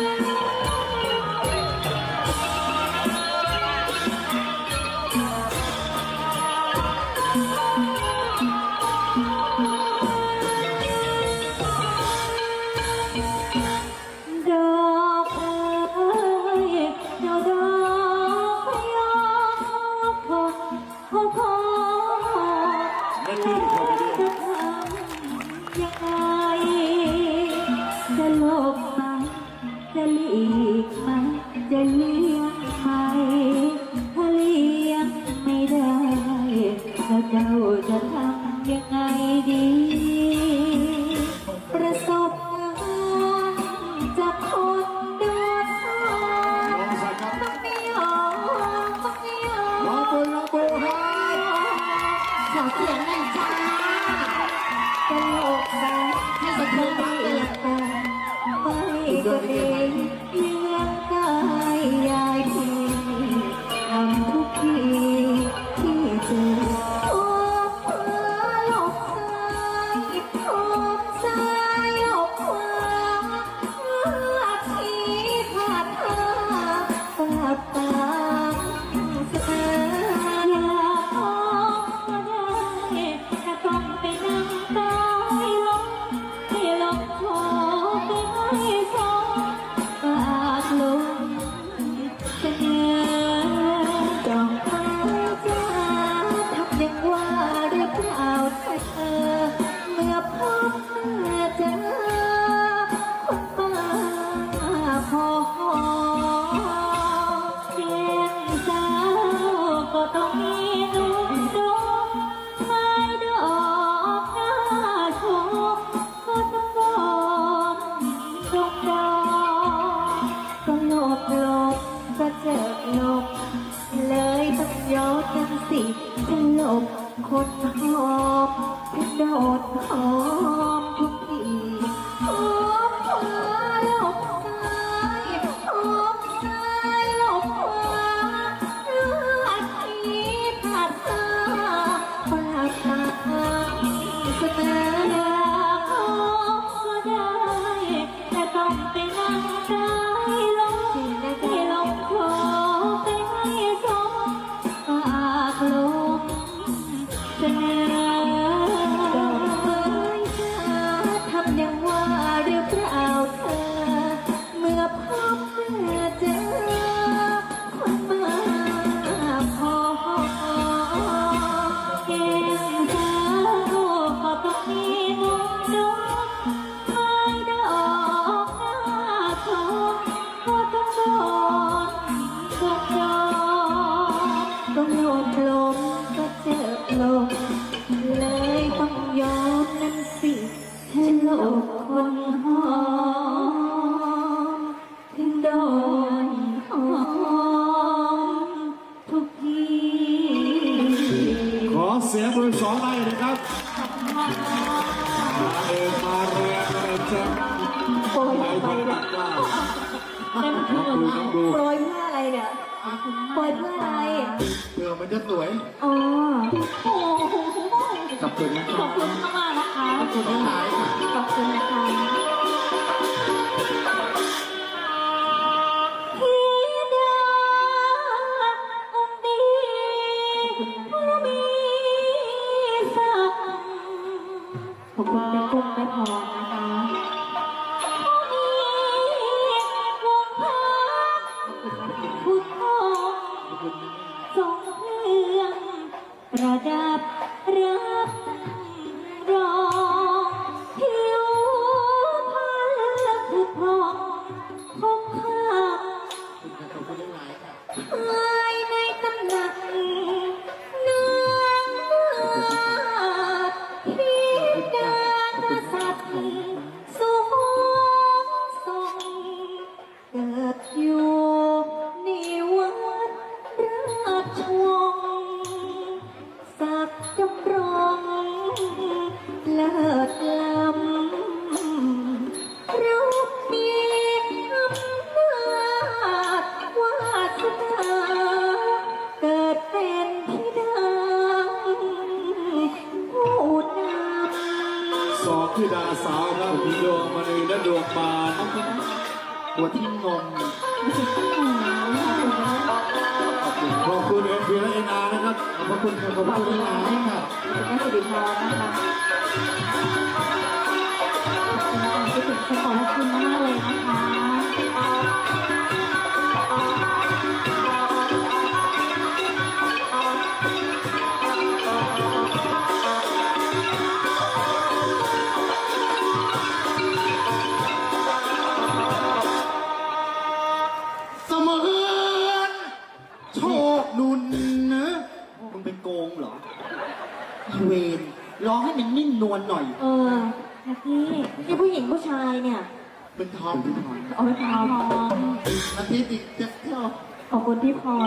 Música นั่นคือแบบโปรยเพื่ออะไรเนี่ยโปรยเพื่ออะไร เผื่อมันจะสวยอ๋อ โอ้โหขอบคุณนะขอบคุณมากๆนะคะ ขอบคุณทั้งหลายค่ะ ขอบคุณนะคะ สองเรื่องประดับรับรอง lạc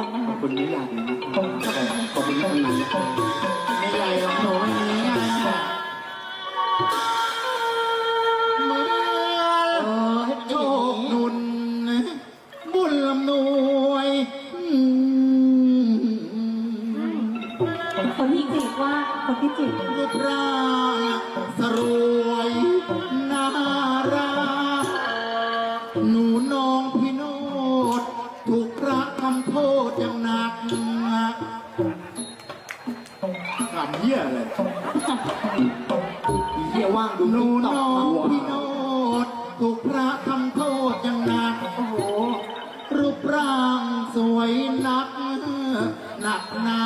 พี่พรนะคะคนนี้อยากนะครับขอบคุณที่ทำงานนะครับไม่ใหญ่หรอกหนูไม่มีง ยว่างดูหนูน้องพี่โนดถูกพระทำโทษอย่างหนักโอ้โหรูปร่างสวยนัก หนักหนา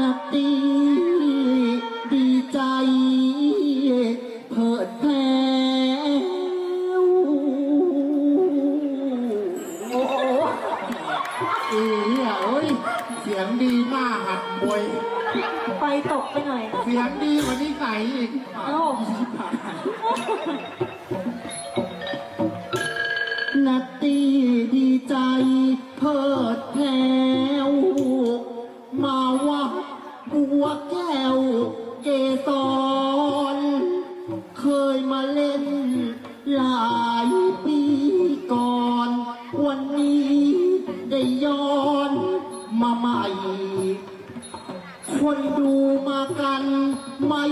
นาตีดีใจเพิดแผลวโอ้โหเอ๋เอ้ย เสียงดีมากหัดมวยไฟตกไปหน่อย เสียงดีกว่านี้ใส่อีก เอ้านา เคยมาเล่นหลายปีก่อน วันนี้ได้ย้อนมาใหม่ คนดูมากันไม่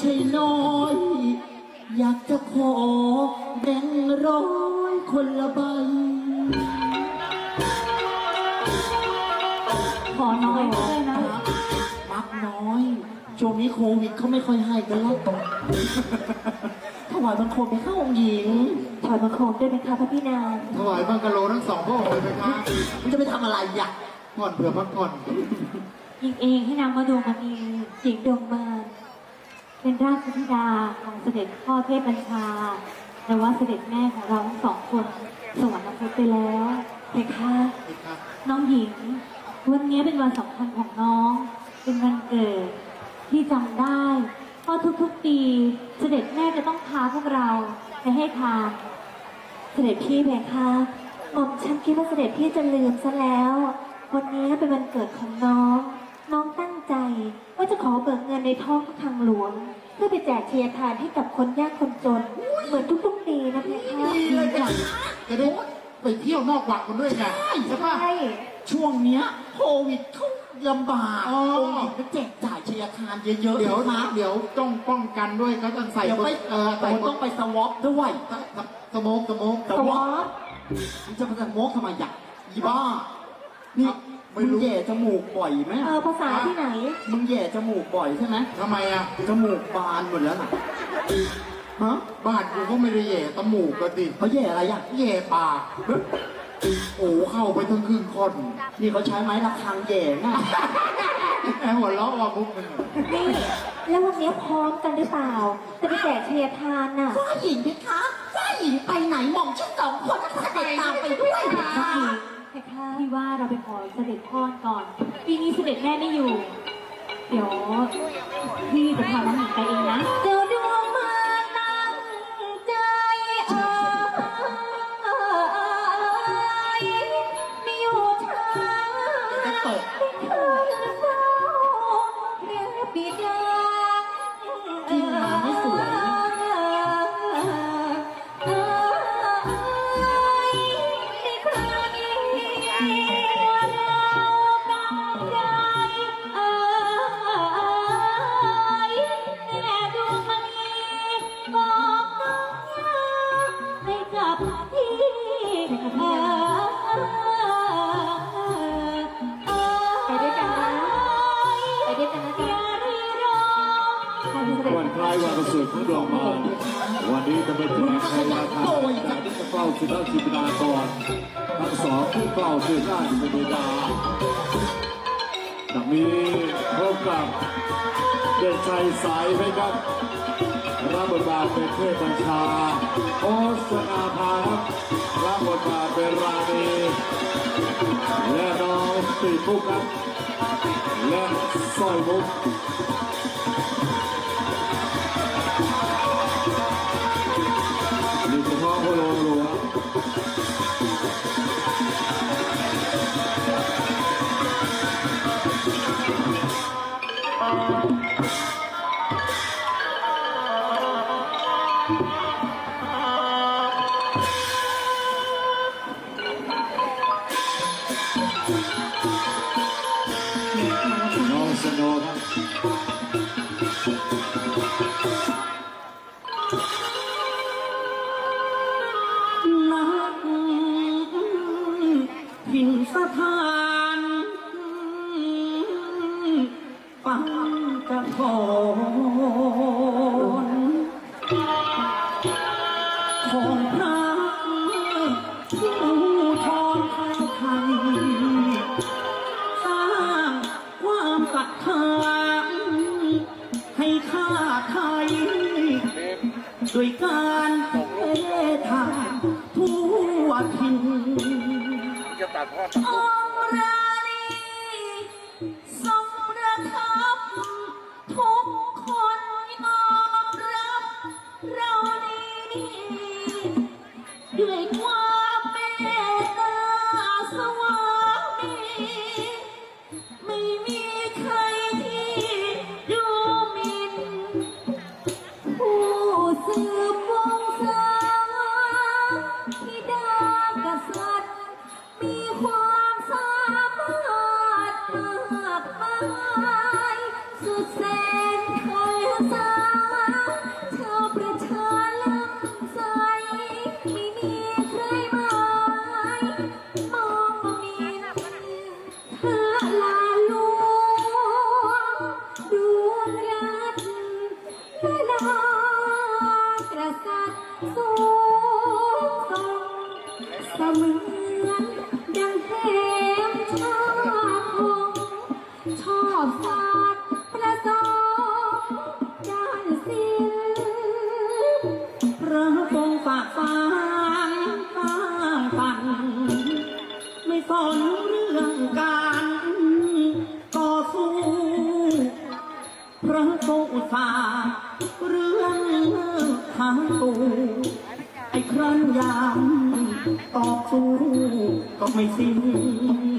ใช่น้อย อยากจะขอแบ่งร้อยคนละใบ ช่วงนี้โควิดเขาไม่ค่อยให้กันแล้วถวายบังคมไปเข้าองค์หญิงถอยมาโคมด้วยไหมคะพระพี่นางถวายบังกะโลทั้งสองพระองค์เลยไหมครับมันจะไปทำอะไรอยากผ่อนเผื่อพักผ่อนหญิงเองให้นางมาดูมันดีหญิงดวงมารเป็นราชธิดาของเสด็จพ่อเทพบัญชาแต่ว่าเสด็จแม่ของเราทั้งสองคนสวรรคตไปแล้วเพคะครับน้องหญิง วันนี้เป็นวันสำคัญของน้อง เป็นวันเกิด ที่จำได้เพราะทุกๆปีเสด็จแม่จะต้องพาพวกเราไปให้ทานเสด็จพี่เพคะหม่อมฉันคิดว่าเสด็จพี่จะลืมซะแล้ว วันนี้เป็นวันเกิดของน้อง น้องตั้งใจว่าจะขอเบิกเงินในท้องพระคลังหลวง เพื่อไปแจกเทียทานให้กับคนยากคนจน เหมือนทุกๆปีนะเพคะดีเลยจ้ะจะได้ไปเที่ยวนอกวังกันด้วยไงใช่ปะใช่ ช่วงเนี้ยโควิดเขา ลำบากอ๋อ องค์หญิงก็แจกจ่ายเชียร์คานเยอะๆเดี๋ยวนะเดี๋ยวต้องป้องกันด้วยเขาต้องใส่เดี๋ยวไปเออแต่ใส่ต้องไปสวอปด้วยสโมกสโมกสวอปมึงจะไปสวอปทำไมอยากอีบ้า นี่ไม่มึงรู้แย่จมูกบ่อยไหมเออภาษาที่ไหน มึงแย่จมูกบ่อยใช่ไหมทำไมอะ จมูกบานหมดแล้วน่ะฮะบ้านกูก็ไม่ได้แย่ตะหมูกก็ดิเขาแย่อะไรอะ แย่ปาก โอ้เข้าไปทั้งครึ่งคนนี่เขาใช้ไม้ระฆังแย่ง่ะไอ้หัวเราะว่ามุกมันนี่แล้ววันนี้พร้อมกันหรือเปล่า จะไปแจกเทียทานน่ะฝ้ายหญิงไหมคะฝ้ายหญิงไปไหนหม่อมชุดสองคนเสด็จตามไปด้วยน้องหญิงค่ะพี่ว่าเราไปขอเสด็จพ่อก่อน ปีนี้เสด็จแม่ไม่อยู่ เดี๋ยวพี่จะพาน้องหญิงไปเองนะเดี๋ย เคยเศร้ายวันสูติของดวงมาวันนี้จะเป็นแสดงในราคาจากที่จะเฝ้าสุนัขจิตนาก่อนทั้งสองผู้เฝ้าคือหน้าจิตนาดาจากนี้พบกับเด่นชัยสายไหมครับรับบทบาทเป็นเทพบัญชาโอสนาภาครับรับบทบาทเป็นราณีและน้องปีปุ๊กครับและสร้อยมุก หินสถา รง อนเรื่องการต่อสู้พระทรงอุตสาเรื่องทางตูไอ้ครั้นยามต่อสู้ก็ไม่สิ้น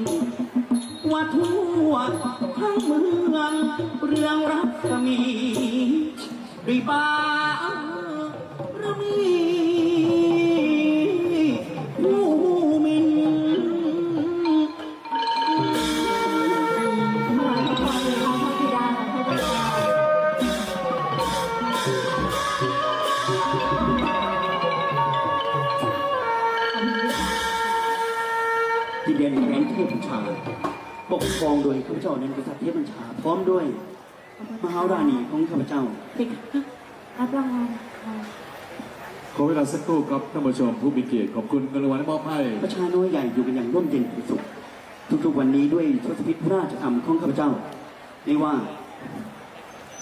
กครองโดยข้าพเจ้านั้นกษัตริย์เทพบัญชาพร้อมด้วยมหาราณีของข้าพเจ้า รับรางวัลขอเวลาสักครู่ครับท่านผู้ชมผู้มีเกียรติขอบคุณเงินรางวัลที่มอบให้ประชาน้อยใหญ่อยู่กันอย่างร่มเย็นเป็นสุขทุกๆวันนี้ด้วยทศพิธพระราชธรรมของข้าพเจ้าไม่ว่า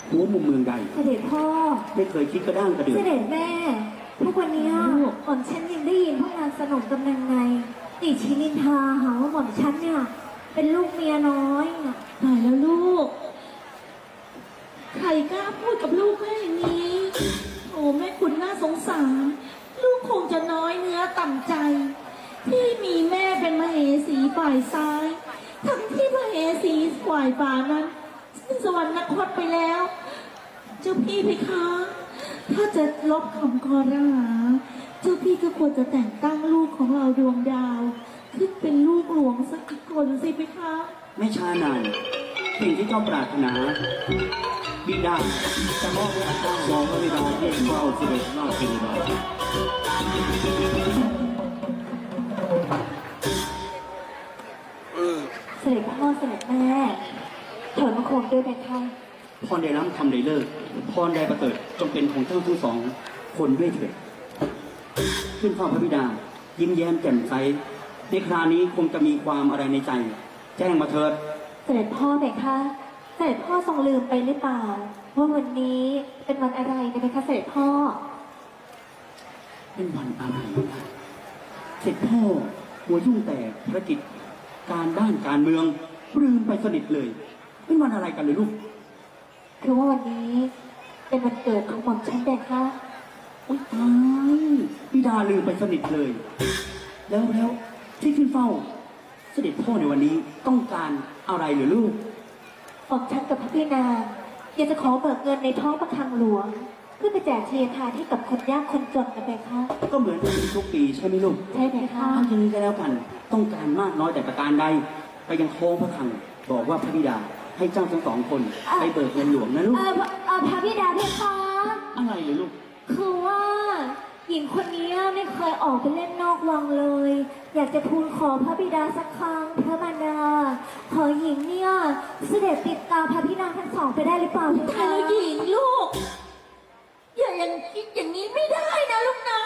หัวมุมเมืองใด เสด็จพ่อ ไม่เคยคิดกระด้างกระเดือเสงด็จแม่ ทุกวันนี้หม่อมฉันยังได้ยินพวกนางสนมกำนันไงติชินินทาหาว่าหม่อมฉันเนี่ย เป็นลูกเมียน้อยน่ะตายแล้วลูก ใครกล้าพูดกับลูกแม่อย่างนี้ โอ้แม่คุณน่าสงสาร ลูกคงจะน้อยเนื้อต่ำใจ ที่มีแม่เป็นมเหสีฝ่ายซ้าย ทั้งที่มเหสีฝ่ายฝ่านั้นสวรรคตไปแล้ว เจ้าพี่เพคะ ถ้าจะลบคำคอรหาเจ้าพี่ก็ควรจะแต่งตั้งลูกของเราดวงดาว ขึ้นเป็นลูกหลวงสัก อีกคนสิเพคะไม่ช้านานสิ่งที่เจ้าปรารถนาบิดาจะมอบให้เจ้าสองพระบิดาเพื่อเฝ้าเสด็จนาทีนาเสด็จพ่อเสด็จแม่เถอยมาโคมด้วยไหมคะพรใดล้ำทำใดเลิกพรใดประเสริฐจงเป็นของเจ้าทั้งสองคนด้วยเถิดขึ้นฟ้าพระบิดา ยิ้มแย้มแจ่มใส ในคราวนี้คงจะมีความอะไรในใจ แจ้งมาเถิด เสด็จพ่อไหมคะเสด็จพ่อทรงลืมไปหรือเปล่า ว่าวันนี้เป็นวันอะไรนะไหมคะเสด็จพ่อ เป็นวันอะไรนะเสร็จพ่อหัวยุ่งแต่ภารกิจการด้านการเมืองลืมไปสนิทเลย เป็นวันอะไรกันเลยลูกคือว่าวันนี้เป็นวันเกิดของหม่อมฉันเด็กคะโอ๊ยตายบิดาลืมไปสนิทเลย แล้วแล้ว ที่ขึ้นเฝ้า เสด็จพ่อในวันนี้ต้องการอะไรเหรือลูกหม่อมฉันกับพระพี่นางอยากจะขอเบิกเงินในท้องพระคลังหลวง เพื่อไปแจกเทียนทานให้กับคนยากคนจนนะเบคะ ก็เหมือนกันทุกปีใช่ไหมลูกใช่ไหมคะ ทำอย่างนี้ก็แล้วกัน ต้องการมากน้อยแต่ประการใด ไปยังโค้งพระคลังบอกว่าพระบิดาให้เจ้าทั้งสองคนไปเบิกเงินหลวงนะลูก เออเออพระพี่ดาเพคะ อะไรเลยลูก คือว่า หญิงคนนี้ไม่เคยออกไปเล่นนอกวังเลย อยากจะทูลขอพระบิดาสักครั้งพระมารดา ขอหญิงเนี่ยเสด็จติดตามพระพี่นางทั้งสองไปได้หรือเปล่าเพใครคะแล้วหญิงลูก อย่ายังคิดอย่างนี้ไม่ได้นะลูกนะ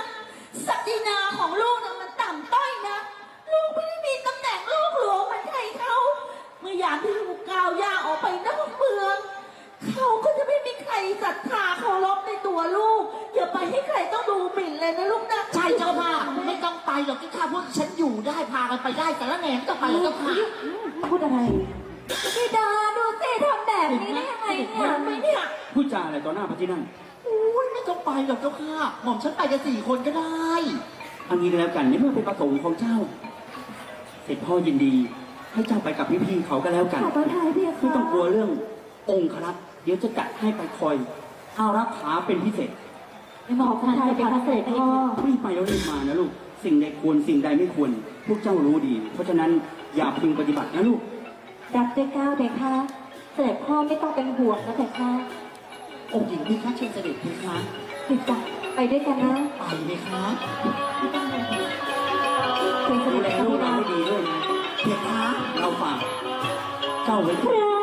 ศักดินาของลูกนะมันต่ำต้อย ได้พากันไปได้แต่ละแหนไม่ต้องไปหรอกเจ้าค่ะพูดอะไรพี่ดาดูสิทำแบบนี้ได้ยังไงเนี่ยไม่เนี่ยพูดจาอะไรต่อหน้าพระที่นั่งอุ้ยไม่ต้องไปหรอกเจ้าค่ะหม่อมฉันไปกันสี่คนก็ได้เอันนี้ก็แล้วกันในเมื่อเป็นประสงค์ของเจ้า เสร็จพ่อยินดี ให้เจ้าไปกับพี่ๆเขาก็แล้วกันขอประทายเพียงไม่ต้องกลัวเรื่ององค์ครักษ์เดี๋ยวจะจัดให้ไปคอยเอารักขาเป็นพิเศษหมอประทายเป็นพระเสด็จพ่อ รีบไปแล้วรีบมานะลูก สิ่งใดควรสิ่งใดไม่ควร พวกเจ้ารู้ดี เพราะฉะนั้นอย่าพึงปฏิบัตินะลูก รับด้วยก้าวเด็กคะเสด็จพ่อไม่ต้องเป็นห่วงนะเด็กคะองค์หญิงพี่คะเชิญเสด็จพี่คะติดจัไปด้วยกันนะไปเลยคะเคยเสดูด็จแลพ่อลูกพี่เราดาให้ดีด้วยนะ เพคะเราฝากเจ้าไว้พระ